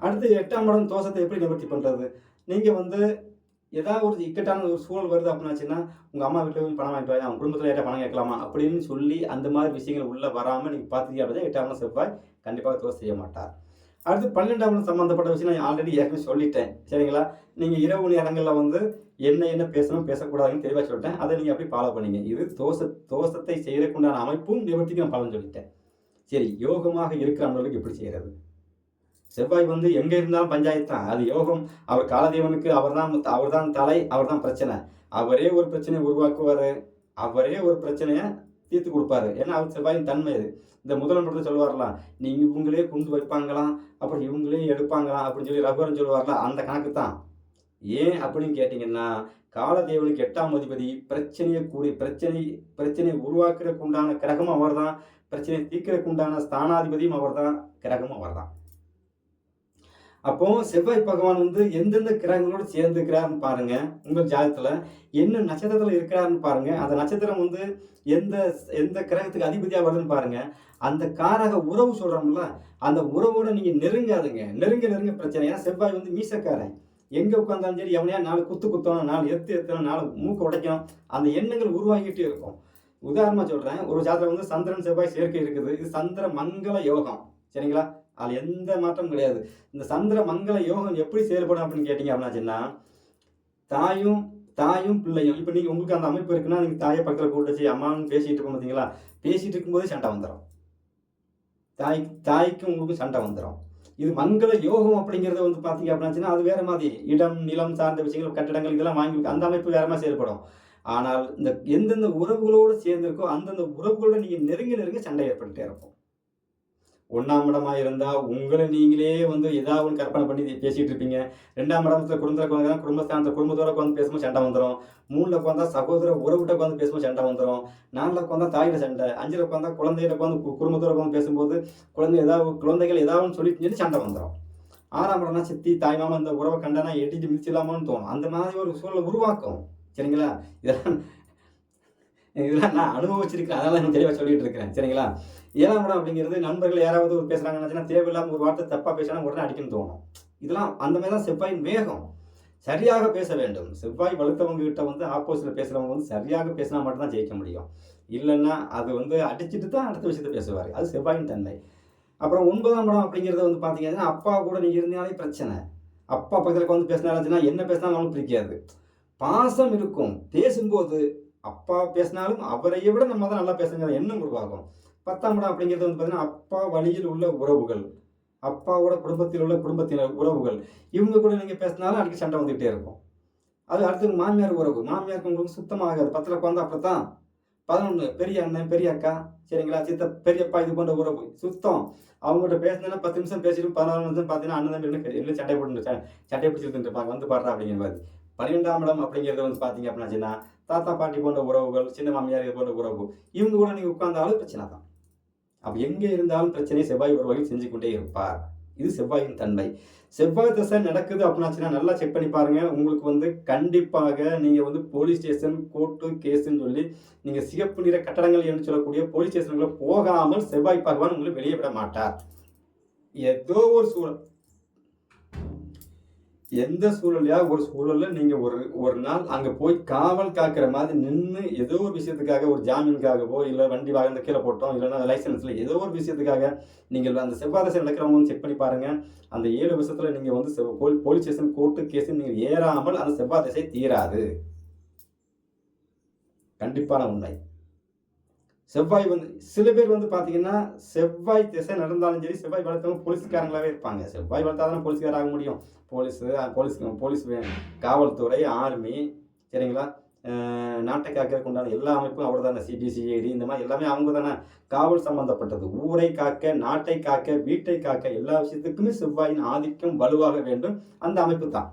அடுத்து எட்டாம் இடம் தோஷத்தை எப்படி நிவர்த்தி பண்ணுறது நீங்கள் வந்து ஏதாவது ஒரு இக்கட்டான ஒரு சூழல் வருது அப்படின்னாச்சுன்னா உங்கள் அம்மா வீட்டில் போய் பணம் வாங்கிட்டு வாங்க அவங்க குடும்பத்தில் ஏற்ற பணம் கேட்கலாமா அப்படின்னு சொல்லி அந்த மாதிரி விஷயங்கள் உள்ளே வராமல் நீங்கள் பார்த்தீங்க அப்படின்னா எட்டாம் இடம் செவ்வாய் கண்டிப்பாக தோசை செய்ய மாட்டார். அடுத்து பன்னெண்டாம் சம்மந்தப்பட்ட விஷயம் நான் ஆல்ரெடி ஏற்கனவே சொல்லிட்டேன். சரிங்களா? நீங்கள் இரவு நேரங்களில் வந்து என்ன என்ன பேசணும் பேசக்கூடாதுன்னு தெளிவாக சொல்லிட்டேன். அதை நீங்கள் அப்படி ஃபாலோ பண்ணீங்க. இது தோச தோஷத்தை செய்யறதுக்குண்டான அமைப்பும் நிவர்த்திக்கு நான் பலன் சொல்லிட்டேன். சரி யோகமாக இருக்கிற அன்பர்களுக்கு எப்படி செய்கிறது செவ்வாய் வந்து எங்கே இருந்தாலும் பஞ்சாயத்து தான். அது யோகம். அவர் காலதேவனுக்கு அவர் தான் அவர் தான் தலை அவர் தான் பிரச்சனை. அவரே ஒரு பிரச்சனையை உருவாக்குவார். அவரே ஒரு பிரச்சனையை தீர்த்து கொடுப்பாரு. ஏன்னா அவர் செவ்வாயின் தன்மை அது. இந்த முதலமைச்சர் சொல்லுவார்லாம் நீங்கள் இவங்களே குண்டு வைப்பாங்களாம் அப்புறம் இவங்களே எடுப்பாங்களாம் அப்படின்னு சொல்லி ரகுவரன் சொல்லுவார்ல அந்த கணக்கு தான் ஏன் அப்படின்னு கேட்டிங்கன்னா காலதேவனுக்கு எட்டாம் அதிபதி பிரச்சனையை கூறி பிரச்சனை பிரச்சனையை உருவாக்குறதுக்கு உண்டான கிரகமும் அவர் தான் பிரச்சனையை தீர்க்கறதுக்கு உண்டான ஸ்தானாதிபதியும் அவர் தான் கிரகமும் அவர் தான் அப்போ செவ்வாய் பகவான் வந்து எந்தெந்த கிரகங்களோடு சேர்ந்துக்கிறாருன்னு பாருங்க உங்கள் ஜாதகத்தில் என்ன நட்சத்திரத்தில் இருக்கிறாருன்னு பாருங்க. அந்த நட்சத்திரம் வந்து எந்த எந்த கிரகத்துக்கு அதிபதியாக வருதுன்னு பாருங்க. அந்த காரக உறவு சொல்கிறோம்ல அந்த உறவோட நீங்கள் நெருங்காதுங்க. நெருங்க நெருங்க பிரச்சனை. ஏன்னா செவ்வாய் வந்து மீசக்காரன். எங்கே உட்காந்தாலும் சரி எவனையா நாலு குத்து குத்தணும் நாலு எத்து எத்தணும் நாலு மூக்கு உடைக்கணும். அந்த எண்ணங்கள் உருவாகிட்டே இருக்கும். உதாரணமாக சொல்கிறேன் ஒரு ஜாதகம் வந்து சந்திரன் செவ்வாய் சேர்க்கை இருக்குது. இது சந்திர மங்கள யோகம். சரிங்களா? அதில் எந்த மாற்றமும் கிடையாது. இந்த சந்திர மங்கள யோகம் எப்படி செயல்படும் அப்படின்னு கேட்டீங்க அப்படின்னாச்சுன்னா தாயும் தாயும் பிள்ளையும் இப்போ நீங்கள் உங்களுக்கு அந்த அமைப்பு இருக்குன்னா நீங்கள் தாயை பக்கத்தில் கூட்டு வச்சு அம்மான்னு பேசிகிட்டு இருக்கோம் பார்த்தீங்களா பேசிகிட்டு இருக்கும்போதே சண்டை வந்துடும் தாய் தாய்க்கும் உங்களுக்கும் சண்டை வந்துடும் இது மங்கள யோகம் அப்படிங்கிறத வந்து பார்த்தீங்க அப்படின்னாச்சுன்னா அது வேறு மாதிரி இடம் நிலம் சார்ந்த விஷயங்கள் கட்டடங்கள் இதெல்லாம் வாங்கி அந்த அமைப்பு வேற மாதிரி செயல்படும். ஆனால் இந்த எந்தெந்த உறவுகளோடு சேர்ந்திருக்கோ அந்தந்த உறவுகளோட நீங்கள் நெருங்கி நெருங்கி சண்டை ஏற்பட்டுட்டே இருக்கும் ஒன்றாம் இடமாக இருந்தால் உங்களை நீங்களே வந்து ஏதாவது ஒன்று கற்பனை பண்ணி பேசிகிட்டு இருப்பீங்க. ரெண்டாம் இடத்துல குடும்பத்தில் குழந்தை குடும்பஸ்தானத்தில் குடும்பத்தோட உட்காந்து பேசும்போது சண்டை வந்துடும் மூணில் உட்காந்தா சகோதர உறவுகிட்ட உட்காந்து பேசும்போது சண்டை வந்துடும் நாலில் உட்காந்தா தாயிட சண்டை. அஞ்சில் உட்காந்தா குழந்தைகிட்ட உட்காந்து குடும்பத்தோட உட்காந்து பேசும்போது குழந்தை ஏதாவது குழந்தைகள் ஏதாவது சொல்லிட்டு சொல்லி சண்டை வந்துடும் ஆறாம் இடம்னா சித்தி தாய் மாமா இந்த உறவை கண்டனா எட்டிட்டு மிதிச்சிடலாமான்னு தோணும். அந்த மாதிரி ஒரு சூழலை உருவாக்கும். சரிங்களா? இதெல்லாம் இதெல்லாம் நான் அனுபவிச்சிருக்கேன் அதெல்லாம் நான் தெளிவாக சொல்லிட்டு இருக்கிறேன். சரிங்களா? ஏழாம் இடம் அப்படிங்கிறது நண்பர்கள் யாராவது ஒரு பேசுறாங்கன்னு தேவையில்லாமல் ஒரு வார்த்தை தப்பாக பேசினா உடனே அடிக்கணும்னு தோணும். இதெல்லாம் அந்த மாதிரி தான் செவ்வாயின் வேகம். சரியாக பேச வேண்டும். செவ்வாய் வலுத்தவங்க கிட்ட வந்து ஆப்போசிட்டில் பேசுகிறவங்க வந்து சரியாக பேசினா மட்டும்தான் ஜெயிக்க முடியும். இல்லைன்னா அது வந்து அடிச்சுட்டு தான் அடுத்த விஷயத்த பேசுவார். அது செவ்வாயின் தன்மை. அப்புறம் ஒன்பதாம் படம் அப்படிங்கிறத வந்து பார்த்தீங்கன்னா அப்பா கூட நீங்கள் இருந்தாலே பிரச்சனை. அப்பா பக்கத்தில் வந்து பேசினாச்சுன்னா என்ன பேசினாலும் அவனுக்கு பிடிக்காது. பாசம் இருக்கும். பேசும்போது அப்பா பேசினாலும் அவரையை விட நம்ம தான் நல்லா பேசுங்கிற எண்ணம் உருவாகும். பத்தாம் இடம் அப்படிங்கிறது வந்து பார்த்தீங்கன்னா அப்பா வழியில் உள்ள உறவுகள். அப்பாவோட குடும்பத்தில் உள்ள குடும்பத்தினர் உறவுகள். இவங்க கூட நீங்கள் பேசினாலும் அடிக்க சண்டை வந்துகிட்டே இருக்கும். அது அடுத்தது மாமியார் உறவு. மாமியாருக்கு உங்களுக்கு சுத்தமாகாது பத்தில் உட்காந்து அப்படி தான் பதினொன்று பெரிய அண்ணன் பெரிய அக்கா. சரிங்களா? சித்த பெரியப்பா இது போன்ற உறவு. சுத்தம். அவங்ககிட்ட பேசினா பத்து நிமிஷம் பேசிட்டு பதினாறு நிமிஷம் பார்த்தீங்கன்னா அண்ணன் தம்பி என்ன சட்டை போட்டு சண்டை சட்டை பிடிச்சிட்டு இருப்பாங்க. வந்து பாடுறா அப்படிங்கிற மாதிரி. பன்னிரெண்டாம் இடம் அப்படிங்கிறது வந்து பார்த்தீங்க அப்படின்னாச்சுன்னா தாத்தா பாட்டி போன்ற உறவுகள் சின்ன மாமியார் இது போன்ற உறவு. இவங்க கூட நீங்கள் உட்காந்தாலும் பிரச்சனை தான். அப்போ எங்கே இருந்தாலும் பிரச்சனையை செவ்வாய் ஒரு வகையில் செஞ்சு கொண்டே இருப்பார். இது செவ்வாயின் தன்மை. செவ்வாய் திசை நடக்குது அப்படின்னாச்சுன்னா நல்லா செக் பண்ணி பாருங்க. உங்களுக்கு வந்து கண்டிப்பாக நீங்கள் வந்து போலீஸ் ஸ்டேஷன் கோர்ட்டு கேஸுன்னு சொல்லி நீங்கள் சிகப்பு நிற கட்டடங்கள் என்று சொல்லக்கூடிய போலீஸ் ஸ்டேஷன்களை போகாமல் செவ்வாய் பகவான் உங்களை வெளியே விட மாட்டார். ஏதோ ஒரு சூழல். எந்த சூழலையா ஒரு சூழல்ல நீங்க ஒரு ஒரு நாள் அங்க போய் காவல் காக்கிற மாதிரி நின்று ஏதோ ஒரு விஷயத்துக்காக ஒரு ஜாமீனுக்காகவோ இல்ல வண்டி வாகனத்தை கீழே போட்டோம் இல்லைன்னா லைசன்ஸ்ல ஏதோ ஒரு விஷயத்துக்காக நீங்கள் அந்த செவ்வாய் தசை நடக்கிறவங்க வந்து செக் பண்ணி பாருங்க. அந்த ஏழு வருஷத்துல நீங்க வந்து போலீஸ் ஸ்டேஷன் கோர்ட்டு கேஸ் நீங்க ஏறாமல் அந்த செவ்வாய் தசை தீராது. கண்டிப்பான உண்மை. செவ்வாய் வந்து சில பேர் வந்து பார்த்தீங்கன்னா செவ்வாய் திசை நடந்தாலும் சரி செவ்வாய் வளர்த்தவங்க போலீஸ்காரங்களாகவே இருப்பாங்க. செவ்வாய் வளர்த்தாதான் போலீஸ்கார ஆக முடியும். போலீஸ் போலீஸ் போலீஸ் காவல்துறை ஆர்மி சரிங்களா? நாட்டை காக்கிறதுக்கு உண்டான எல்லா அமைப்பும் அவர் தானே சிபிசிஐடி இந்த மாதிரி எல்லாமே அவங்க தானே காவல் சம்பந்தப்பட்டது. ஊரை காக்க நாட்டை காக்க வீட்டை காக்க எல்லா விஷயத்துக்குமே செவ்வாயின் ஆதிக்கம் வலுவாக வேண்டும். அந்த அமைப்பு தான்.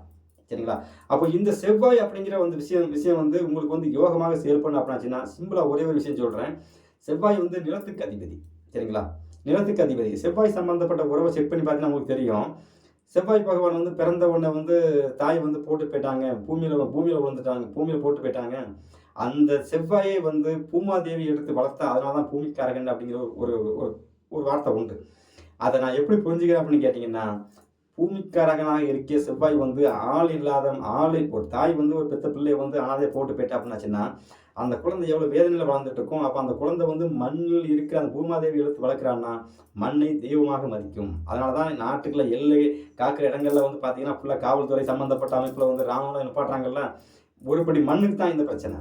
சரிங்களா? அப்போ இந்த செவ்வாய் அப்படிங்கிற வந்து விஷயம் விஷயம் வந்து உங்களுக்கு வந்து யோகமாக செயல்படணும் அப்படின்னாச்சுன்னா சிம்பிளாக ஒரே ஒரு விஷயம் சொல்கிறேன் செவ்வாய் வந்து நிலத்துக்கு அதிபதி. சரிங்களா? நிலத்துக்கு அதிபதி. செவ்வாய் சம்பந்தப்பட்ட உறவை செக் பண்ணி பார்த்தீங்கன்னா உங்களுக்கு தெரியும். செவ்வாய் பகவான் வந்து பிறந்த உடனே வந்து தாய் வந்து போட்டு போயிட்டாங்க. பூமியில் பூமியில் விழுந்துட்டாங்க. பூமியில் போட்டு போயிட்டாங்க. அந்த செவ்வாயை வந்து பூமாதேவி எடுத்து வளர்த்தா அதனால தான் பூமிக்காரகன் அப்படிங்கிற ஒரு ஒரு ஒரு- ஒரு வார்த்தை உண்டு. அதை நான் எப்படி புரிஞ்சுக்கிறேன் அப்படின்னு கேட்டிங்கன்னா பூமிக்காரகனாக இருக்கிய செவ்வாய் வந்து ஆள் இல்லாத ஆள் ஒரு தாய் வந்து ஒரு பெத்த பிள்ளையை வந்து அனாதை போட்டு போயிட்டா அப்படின்னாச்சுன்னா அந்த குழந்தை எவ்வளோ வேதனையில் வளர்ந்துட்டு இருக்கும். அப்போ அந்த குழந்தை வந்து மண்ணில் இருக்கிற அந்த பூமாதேவி எடுத்து வளர்க்குறான்னா மண்ணை தெய்வமாக மதிக்கும். அதனால தான் நாட்டுக்குள்ள எல்லை காக்கிற இடங்கள்ல வந்து பார்த்தீங்கன்னா ஃபுல்லாக காவல்துறை சம்மந்தப்பட்ட அமைப்பில் வந்து ராணுவம் நிப்பாட்டுறாங்கல்ல ஒருபடி மண்ணுக்கு தான் இந்த பிரச்சனை.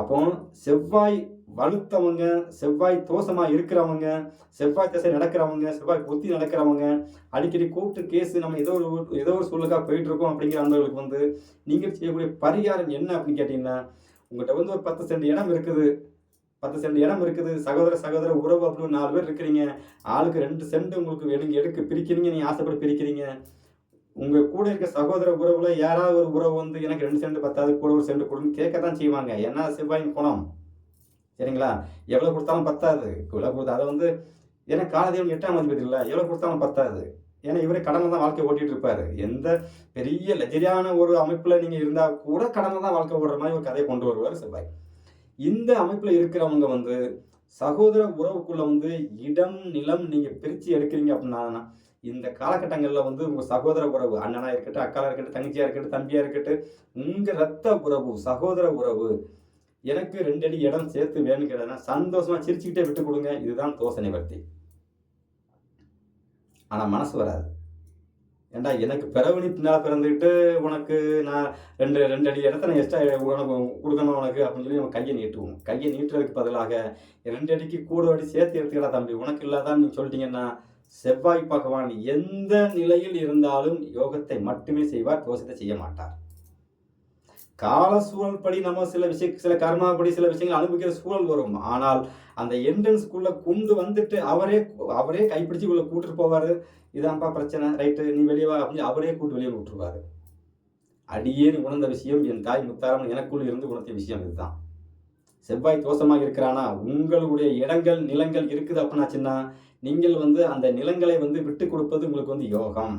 அப்போ செவ்வாய் வலுத்தவங்க செவ்வாய் தோஷமா இருக்கிறவங்க செவ்வாய் தசை நடக்கிறவங்க செவ்வாய் புத்தி நடக்கிறவங்க அடிக்கடி கூப்பிட்டு கேஸ் நம்ம ஏதோ ஒரு ஏதோ ஒரு சூழலுக்காக போயிட்டு இருக்கோம் அப்படிங்கிற அந்தவங்களுக்கு வந்து நீங்கள் செய்யக்கூடிய பரிகாரம் என்ன அப்படின்னு கேட்டிங்கன்னா உங்கள்கிட்ட வந்து ஒரு பத்து சென்ட் இடம் இருக்குது. பத்து சென்ட் இடம் இருக்குது. சகோதர சகோதர உறவு அப்படின்னு நாலு பேர் இருக்கிறீங்க. ஆளுக்கு ரெண்டு சென்ட் உங்களுக்கு எடுங்க எடுக்க பிரிக்கிறீங்க நீங்கள் ஆசைப்பட்டு பிரிக்கிறீங்க. உங்கள் கூட இருக்க சகோதர உறவுல யாராவது ஒரு உறவு வந்து எனக்கு ரெண்டு சென்ட் பத்தாவது கூட ஒரு சென்ட் கொடுன்னு கேட்க தான் செய்வாங்க. ஏன்னா செவ்வாயின் குணம். சரிங்களா? எவ்வளோ கொடுத்தாலும் பத்தாது. எவ்வளோ கொடுத்தா அதை வந்து ஏன்னா காலதேவன் எட்டாம் அதிபதி இல்லை. எவ்வளோ கொடுத்தாலும் பத்தாது. ஏன்னா இவரே கடனில் தான் வாழ்க்கை ஓட்டிகிட்டு இருப்பார். எந்த பெரிய லஜரியான ஒரு அமைப்பில் நீங்கள் இருந்தால் கூட கடனில் தான் வாழ்க்கை ஓடுற மாதிரி ஒரு கதையை கொண்டு வருவார் செவ்வாய். இந்த அமைப்பில் இருக்கிறவங்க வந்து சகோதர உறவுக்குள்ளே வந்து இடம் நிலம் நீங்கள் பிரித்து எடுக்கிறீங்க அப்படின்னா இந்த காலகட்டங்களில் வந்து உங்கள் சகோதர உறவு அண்ணனாக இருக்கட்டும் அக்காலாக இருக்கட்டும் தங்கச்சியாக இருக்கட்டும் தம்பியாக இருக்கட்டும் உங்கள் ரத்த உறவு சகோதர உறவு எனக்கு ரெண்டு அடி இடம் சேர்த்து வேணும் கேட்டா சந்தோஷமா சிரிச்சுக்கிட்டே விட்டு கொடுங்க. இதுதான் தோசை நிவர்த்தி. ஆனால் மனசு வராது. ஏண்டா எனக்கு பிறவனி பின்னால் பிறந்துக்கிட்டு உனக்கு நான் ரெண்டு ரெண்டு அடி இடத்த நான் எக்ஸ்ட்ரா உனக்கு கொடுக்கணும் உனக்கு அப்படின்னு சொல்லி நம்ம கையை நீட்டுவோம். கையை நீட்டுறதுக்கு பதிலாக ரெண்டு அடிக்கு கூட அடி சேர்த்து எடுத்துக்கடா தம்பி உனக்கு இல்லாதான் நீங்கள் சொல்லிட்டீங்கன்னா செவ்வாய் பகவான் எந்த நிலையில் இருந்தாலும் யோகத்தை மட்டுமே செய்வார் தோஷத்தை செய்ய மாட்டார். கால சூழல் படி நம்ம சில விஷய சில கர்மாப்படி சில விஷயங்கள் அனுபவிக்கிற சூழல் வரும். ஆனால் அந்த என்ட்ரன்ஸ்குள்ளே கொண்டு வந்துட்டு அவரே அவரே கைப்பிடிச்சு உள்ள கூட்டிட்டு போவார். இதான்ப்பா பிரச்சனை. ரைட்டு நீ வெளியே வா அப்படின்னு அவரே கூட்டு வெளியே விட்டுருவார். அடியேன்னு உணர்ந்த விஷயம் என் தாய் முத்தாரம்மன் எனக்குள் இருந்து உணர்ந்த விஷயம் இதுதான். செவ்வாய் தோஷமாக இருக்கிறானா? உங்களுடைய இடங்கள் நிலங்கள் இருக்குது அப்படின்னாச்சுன்னா நீங்கள் வந்து அந்த நிலங்களை வந்து விட்டு கொடுப்பது உங்களுக்கு வந்து யோகம்.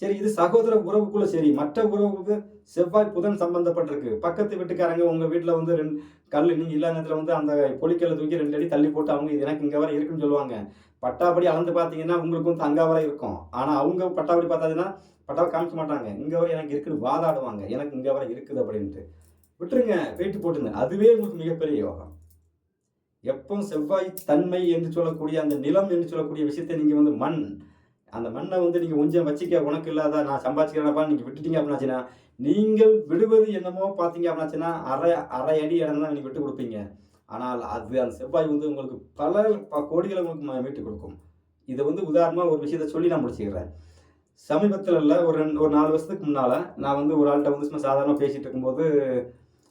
சரி இது சகோதர உறவுக்குள்ள சரி மற்ற உறவுக்கு செவ்வாய் புதன் சம்பந்தப்பட்டிருக்கு. பக்கத்து வீட்டுக்காரங்க உங்க வீட்டில் வந்து ரெண்டு கல் நீங்க இல்லாத நேரத்தில் வந்து அந்த பொலிக்கல்ல தூக்கி ரெண்டு அடி தள்ளி போட்டு அவங்க இது எனக்கு இங்கே வர இருக்குன்னு சொல்லுவாங்க. பட்டாபடி அளந்து பார்த்தீங்கன்னா உங்களுக்கு வந்து அங்கா இருக்கும். ஆனால் அவங்க பட்டாபடி பார்த்தாங்கன்னா பட்டாவை காமிக்க மாட்டாங்க. இங்கே வர எனக்கு இருக்குன்னு வாதாடுவாங்க. எனக்கு இங்கே வர இருக்குது அப்படின்ட்டு. விட்டுருங்க வெயிட்டு போட்டுங்க. அதுவே உங்களுக்கு மிகப்பெரிய யோகம். எப்போ செவ்வாய் தன்மை என்று சொல்லக்கூடிய அந்த நிலம் என்று சொல்லக்கூடிய விஷயத்தை நீங்கள் வந்து மண் அந்த மண்ணை வந்து நீங்கள் கொஞ்சம் வச்சிக்க உனக்கு இல்லாத நான் சம்பாதிக்கிறேன்ப்பா நீங்கள் விட்டுட்டீங்க அப்படின்னாச்சுன்னா நீங்கள் விடுவது என்னமோ பார்த்தீங்க அப்படின்னாச்சுன்னா அரை அரை அடி இடம் தான் நீங்கள் விட்டு கொடுப்பீங்க. ஆனால் அது அந்த செவ்வாய் வந்து உங்களுக்கு பல கோடிகளை உங்களுக்கு மீட்டு கொடுக்கும். இதை வந்து உதாரணமாக ஒரு விஷயத்த சொல்லி நான் முடிச்சுக்கிறேன். சமீபத்தில் இல்லை ஒரு ரெண்டு ஒரு நாலு வருஷத்துக்கு முன்னால் நான் வந்து ஒரு ஆள்கிட்ட வந்து சும்மா சாதாரணமாக பேசிகிட்டு இருக்கும்போது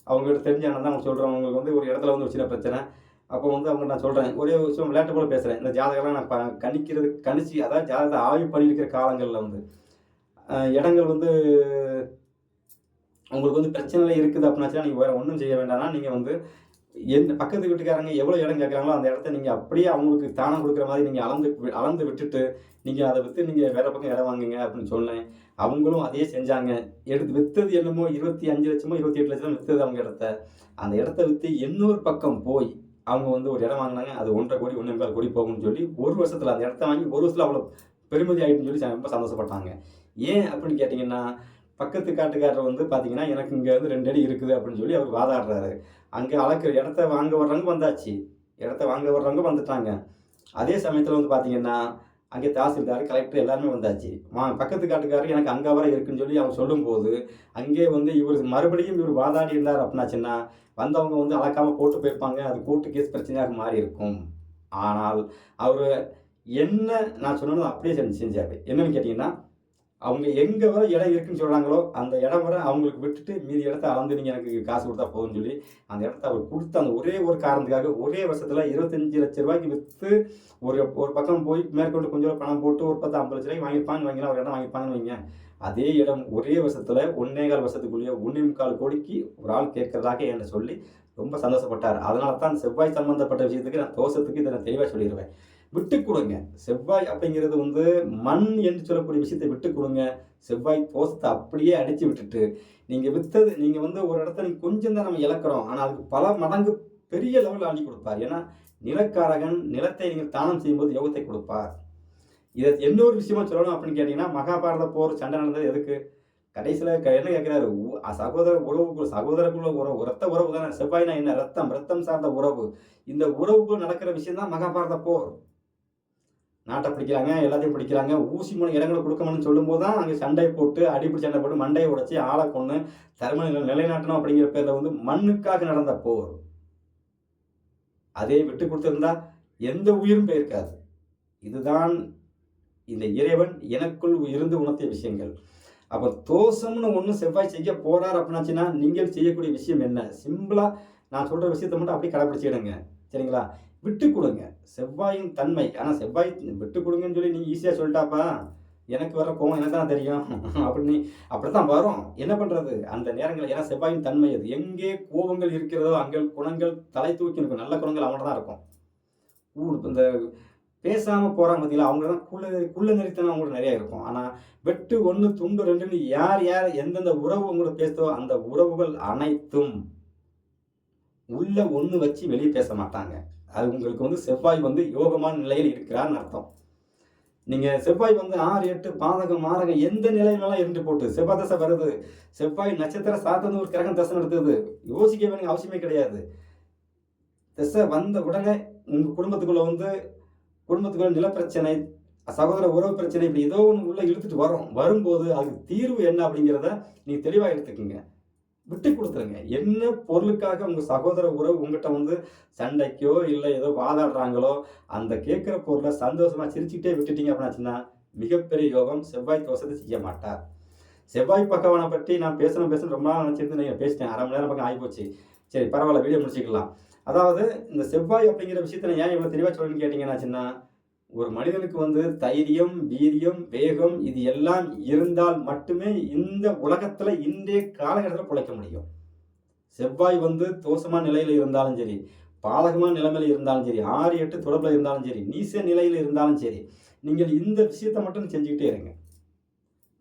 அவங்ககிட்ட தெரிஞ்ச அண்ணன் தான் அவங்க சொல்கிறேன் அவங்களுக்கு வந்து ஒரு இடத்துல வந்து ஒரு சின்ன பிரச்சனை. அப்போ வந்து அவங்க நான் சொல்கிறேன் ஒரே விஷயம் விளையாட்டு போல் பேசுகிறேன் இந்த ஜாதகம்லாம் நான் ப கணிக்கிறது கணிச்சு அதாவது ஜாதகத்தை ஆய்வு பண்ணியிருக்கிற காலங்களில் வந்து இடங்கள் வந்து உங்களுக்கு வந்து பிரச்சனை இருக்குது அப்படின்னாச்சுன்னா நீங்கள் வேறு ஒன்றும் செய்ய வேண்டாம்னா நீங்கள் வந்து எந்த பக்கத்து வீட்டுக்காரங்க எவ்வளோ இடம் கேட்குறாங்களோ அந்த இடத்த நீங்கள் அப்படியே அவங்களுக்கு தானம் கொடுக்குற மாதிரி நீங்கள் அளந்து வி- அளந்து விட்டுட்டு நீங்கள் அதை விற்று நீங்கள் வேறு பக்கம் இடம் வாங்குங்க அப்படின்னு சொன்னேன். அவங்களும் அதையே செஞ்சாங்க. எடுத்து விற்றது என்னமோ இருபத்தி அஞ்சு லட்சமோ இருபத்தி எட்டு லட்சமோ விற்றது அவங்க இடத்த. அந்த இடத்த விற்று இன்னொரு பக்கம் போய் அவங்க வந்து ஒரு இடம் வாங்கினாங்க அது ஒன்றரை கோடி ஒன்று முக்கால் கோடி போகும்னு சொல்லி ஒரு வருஷத்தில் அந்த இடத்த வாங்கி ஒரு வருஷத்தில் அவ்வளோ பெருமதி ஆகிட்டுன்னு சொல்லி ரொம்ப சந்தோஷப்பட்டாங்க. ஏன் அப்படின்னு கேட்டிங்கன்னா பக்கத்து காட்டுக்காரர் வந்து பார்த்தீங்கன்னா எனக்கு இங்கே வந்து ரெண்டு அடி இருக்குது அப்படின்னு சொல்லி அவர் வாதாடுறாரு. அங்கே அளக்கிற இடத்த வாங்க வர்றவங்க வந்தாச்சு. இடத்த வாங்க வர்றவங்க வந்துட்டாங்க. அதே சமயத்தில் வந்து பார்த்தீங்கன்னா அங்கே தாசில்தார் கலெக்டர் எல்லாருமே வந்தாச்சு. வா பக்கத்து காட்டுக்காரர் எனக்கு அங்கே வர இருக்குன்னு சொல்லி அவங்க சொல்லும்போது அங்கே வந்து இவர் மறுபடியும் இவர் வாதாடி இருந்தார் அப்படின்னாச்சுன்னா வந்தவங்க வந்து அளக்காமல் போட்டு போயிருப்பாங்க அது கூட்டு கேஸ் பிரச்சனையாக மாறி இருக்கும். ஆனால் அவர் என்ன நான் சொன்னது அப்படியே செஞ்சு செஞ்சார். என்னன்னு கேட்டிங்கன்னா அவங்க எங்கே வர இடம் இருக்குன்னு சொல்கிறாங்களோ அந்த இடம் வர அவங்களுக்கு விட்டுட்டு மீதி இடத்த அளந்து நீங்கள் எனக்கு காசு கொடுத்தா போதும்னு சொல்லி அந்த இடத்த அவர் கொடுத்த அந்த ஒரே ஒரு காரணத்துக்காக ஒரே வருஷத்தில் இருபத்தஞ்சு லட்ச ரூபாய்க்கு விற்று ஒரு ஒரு பக்கம் போய் மேற்கொண்டு கொஞ்சம் பணம் போட்டு ஒரு பத்து ஐம்பது லட்ச ரூபாய்க்கு வாங்கியிருப்பாங்க வாங்கினா ஒரு இடம் வாங்கியிருப்பாங்கன்னு வைங்க அதே இடம் ஒரே வருஷத்தில் ஒன்னே கால் வருஷத்துக்குள்ளேயே ஒன்றே முக்கால் கோடிக்கு ஒரு ஆள் கேட்கறதாக என்னை சொல்லி ரொம்ப சந்தோஷப்பட்டார். அதனால தான் செவ்வாய் சம்பந்தப்பட்ட விஷயத்துக்கு நான் தோஷத்துக்கு இதை நான் தெளிவாக சொல்லிடுவேன். விட்டு கொடுங்க செவ்வாய் அப்படிங்கிறது வந்து மண் என்று சொல்லக்கூடிய விஷயத்தை விட்டு கொடுங்க செவ்வாய் தோசத்தை அப்படியே அடித்து விட்டுட்டு நீங்கள் விற்றது நீங்கள் வந்து ஒரு இடத்த நீங்கள் கொஞ்சம் தான் நம்ம இழக்கிறோம் ஆனால் அதுக்கு பல மடங்கு பெரிய லெவலில் அள்ளி கொடுப்பார். ஏன்னா நிலக்காரகன் நிலத்தை நீங்கள் தானம் செய்யும்போது யோகத்தை கொடுப்பார். இதை இன்னொரு விஷயமா சொல்லணும் அப்படின்னு கேட்டிங்கன்னா மகாபாரத போர் சண்டை நடந்தது எதுக்கு? கடைசியில் என்ன கேட்குறாரு? சகோதர உறவுக்குள் சகோதரக்குள்ள உறவு ரத்த உறவு தானே செவ்வாய்னா என்ன? ரத்தம் ரத்தம் சார்ந்த உறவு. இந்த உறவுக்குள் நடக்கிற விஷயம் தான் மகாபாரத போர். நாட்டை பிடிக்கிறாங்க எல்லாத்தையும் பிடிக்கிறாங்க. ஊசி மூலம் இடங்களை கொடுக்கணும்னு சொல்லும்போது தான் அங்கே சண்டை போட்டு அடிப்படி சண்டை போட்டு மண்டையை உடைச்சி ஆளை கொண்டு தர்மநிலை நிலைநாட்டணும் அப்படிங்கிற பேரில் வந்து மண்ணுக்காக நடந்த போர். அதே விட்டு கொடுத்துருந்தா எந்த உயிரும் போயிருக்காது. இதுதான் இந்த இறைவன் எனக்குள் இருந்து உணர்த்திய விஷயங்கள். அப்போ தோஷம்னு ஒன்று செவ்வாய் செய்ய போறார் அப்படின்னாச்சுன்னா நீங்கள் செய்யக்கூடிய விஷயம் என்ன? சிம்பிளாக நான் சொல்கிற விஷயத்தை மட்டும் அப்படியே கடைப்பிடிச்சிடுங்க சரிங்களா? விட்டு கொடுங்க செவ்வாயின் தன்மை. ஆனால் செவ்வாய் விட்டு கொடுங்கன்னு சொல்லி நீங்கள் ஈஸியாக சொல்லிட்டாப்பா. எனக்கு வர கோவம் எனக்கு தான் தெரியும். அப்படி தான் வரும். என்ன பண்ணுறது அந்த நேரங்கள் ஏன்னா செவ்வாயின் தன்மை அது எங்கே கோபங்கள் இருக்கிறதோ அங்கே குணங்கள் தலை தூக்கி இருக்கும் நல்ல குணங்கள் அவங்கள்ட்ட தான் இருக்கும். ஊ- இந்த பேசாமல் போகிறாங்க பார்த்தீங்களா அவங்க தான் குள்ள குள்ள நெறித்தனம் அவங்களுக்கு நிறைய இருக்கும். ஆனால் வெட்டு ஒன்று துண்டு ரெண்டுன்னு யார் யார் எந்தெந்த உறவு உங்களோட பேசுதோ அந்த உறவுகள் அனைத்தும் உள்ள ஒன்று வச்சு வெளியே பேச மாட்டாங்க. அது உங்களுக்கு வந்து செவ்வாய் வந்து யோகமான நிலையில் இருக்கிறான்னு அர்த்தம். நீங்கள் செவ்வாய் வந்து ஆறு எட்டு பாதகம் மாரகம் எந்த நிலையிலலாம் இருந்து போட்டு செவ்வாய் தசை வருது செவ்வாய் நட்சத்திர சாத்தது ஒரு கிரகம் தசை நடத்துது யோசிக்க வேண்டிய அவசியமே கிடையாது. திசை வந்த உடனே உங்கள் குடும்பத்துக்குள்ள வந்து குடும்பத்துக்குள்ள நிலப்பிரச்சனை சகோதர உறவு பிரச்சனை இப்படி ஏதோ ஒன்று உள்ள இழுத்துட்டு வரும். வரும்போது அதுக்கு தீர்வு என்ன அப்படிங்கிறத நீங்க தெளிவாக எடுத்துக்கோங்க. விட்டு கொடுத்துருங்க. என்ன பொருளுக்காக உங்க சகோதர உறவு உங்ககிட்ட வந்து சண்டைக்கோ இல்லை ஏதோ வாதாடுறாங்களோ அந்த கேட்குற பொருளை சந்தோஷமா சிரிச்சுக்கிட்டே விட்டுட்டீங்க அப்படின்னாச்சுன்னா மிகப்பெரிய யோகம் செவ்வாய் தோஷத்தை செய்ய மாட்டார். செவ்வாய் பகவானை பற்றி நான் பேசணும் பேசணும் ரொம்ப நாள் நினச்சிருந்து நீங்கள் பேசிட்டேன். அரை மணி நேரம் பக்கம் ஆகிப்போச்சு சரி பரவாயில்ல வீடியோ முடிச்சுக்கலாம். அதாவது இந்த செவ்வாய் அப்படிங்கிற விஷயத்தை ஏன் இவ்வளோ தெளிவாக சொல்லணும்னு கேட்டிங்கன்னாச்சுன்னா ஒரு மனிதனுக்கு வந்து தைரியம் வீரியம் வேகம் இது எல்லாம் இருந்தால் மட்டுமே இந்த உலகத்துல இன்றைய காலகட்டத்தில் பிழைக்க முடியும். செவ்வாய் வந்து தோஷமான நிலையில இருந்தாலும் சரி பாதகமான நிலைமையில இருந்தாலும் சரி ஆறு எட்டு தொடர்பில் இருந்தாலும் சரி நீச நிலையில இருந்தாலும் சரி நீங்கள் இந்த விஷயத்தை மட்டும் செஞ்சுக்கிட்டே இருங்க.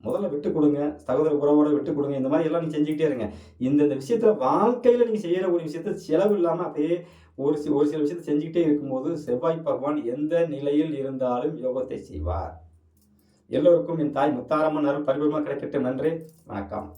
முதல்ல விட்டு கொடுங்க சகோதர உறவோட விட்டு கொடுங்க இந்த மாதிரி எல்லாம் நீங்க செஞ்சுக்கிட்டே இருங்க. இந்த இந்த விஷயத்துல வாழ்க்கையில நீங்க செய்யற விஷயத்த செலவு இல்லாம அப்படியே ஒரு சி ஒரு சில விஷயத்தை செஞ்சுக்கிட்டே இருக்கும்போது செவ்வாய் பகவான் எந்த நிலையில் இருந்தாலும் யோகத்தை செய்வார். எல்லோருக்கும் என் தாய் முத்தாரம்மன் அருள் பரிபூர்ணமாக கிடைக்கட்டும். நன்றி. வணக்கம்.